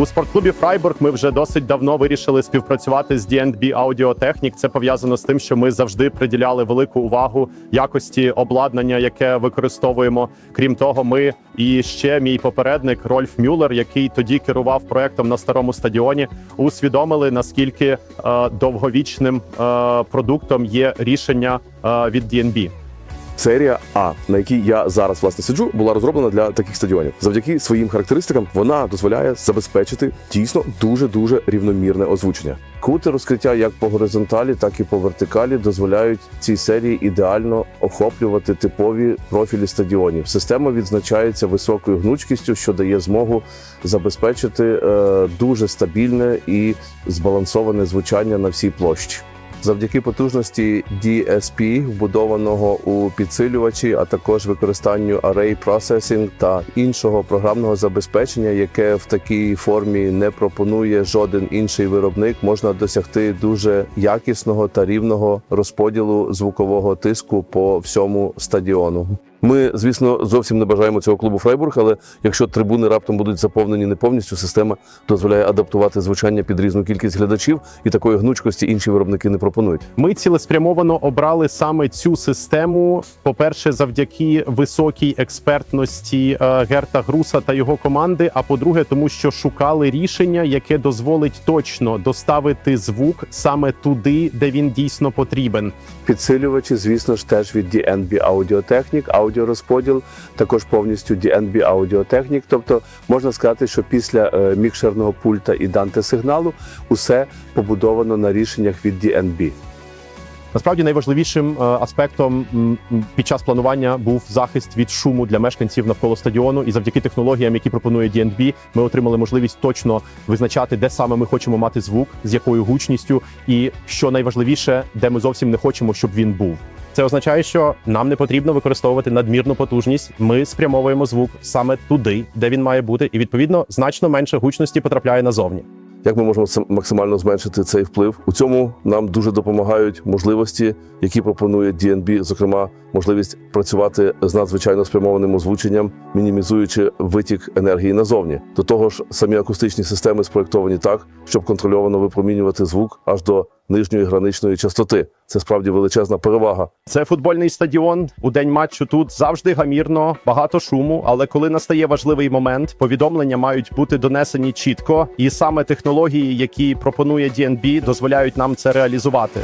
У спортклубі Фрайбург ми вже досить давно вирішили співпрацювати з DNB Audio Це пов'язано з тим, що ми завжди приділяли велику увагу якості обладнання, яке використовуємо. Крім того, ми і ще мій попередник Рольф Мюллер, який тоді керував проектом на старому стадіоні, усвідомили наскільки е, довговічним е, продуктом є рішення е, від DNB. Серія А, на якій я зараз власне сиджу, була розроблена для таких стадіонів. Завдяки своїм характеристикам вона дозволяє забезпечити дійсно дуже дуже рівномірне озвучення. Кути розкриття як по горизонталі, так і по вертикалі дозволяють цій серії ідеально охоплювати типові профілі стадіонів. Система відзначається високою гнучкістю, що дає змогу забезпечити е, дуже стабільне і збалансоване звучання на всій площі. Завдяки потужності DSP, вбудованого у підсилювачі, а також використанню Array Processing та іншого програмного забезпечення, яке в такій формі не пропонує жоден інший виробник, можна досягти дуже якісного та рівного розподілу звукового тиску по всьому стадіону. Ми, звісно, зовсім не бажаємо цього клубу Фрайбург, але якщо трибуни раптом будуть заповнені не повністю, система дозволяє адаптувати звучання під різну кількість глядачів, і такої гнучкості інші виробники не пропонують. Ми цілеспрямовано обрали саме цю систему. По-перше, завдяки високій експертності е, Герта Груса та його команди. А по-друге, тому що шукали рішення, яке дозволить точно доставити звук саме туди, де він дійсно потрібен. Підсилювачі, звісно ж, теж від DNB Audio-Technic, аудіорозподіл, також повністю DNB Audio-Technic. Тобто можна сказати, що після е, мікшерного пульта і данте сигналу усе побудовано на рішеннях від DNB. Насправді найважливішим е, аспектом під час планування був захист від шуму для мешканців навколо стадіону. І завдяки технологіям, які пропонує DNB, ми отримали можливість точно визначати, де саме ми хочемо мати звук, з якою гучністю, і що найважливіше, де ми зовсім не хочемо, щоб він був. Це означає, що нам не потрібно використовувати надмірну потужність. Ми спрямовуємо звук саме туди, де він має бути, і відповідно значно менше гучності потрапляє назовні. Як ми можемо максимально зменшити цей вплив? У цьому нам дуже допомагають можливості, які пропонує DNB, зокрема, можливість працювати з надзвичайно спрямованим озвученням, мінімізуючи витік енергії назовні. До того ж, самі акустичні системи спроектовані так, щоб контрольовано випромінювати звук аж до нижньої граничної частоти. Це справді величезна перевага. Це футбольний стадіон. У день матчу тут завжди гамірно, багато шуму. Але коли настає важливий момент, повідомлення мають бути донесені чітко, і саме технології, які пропонує DNB, дозволяють нам це реалізувати.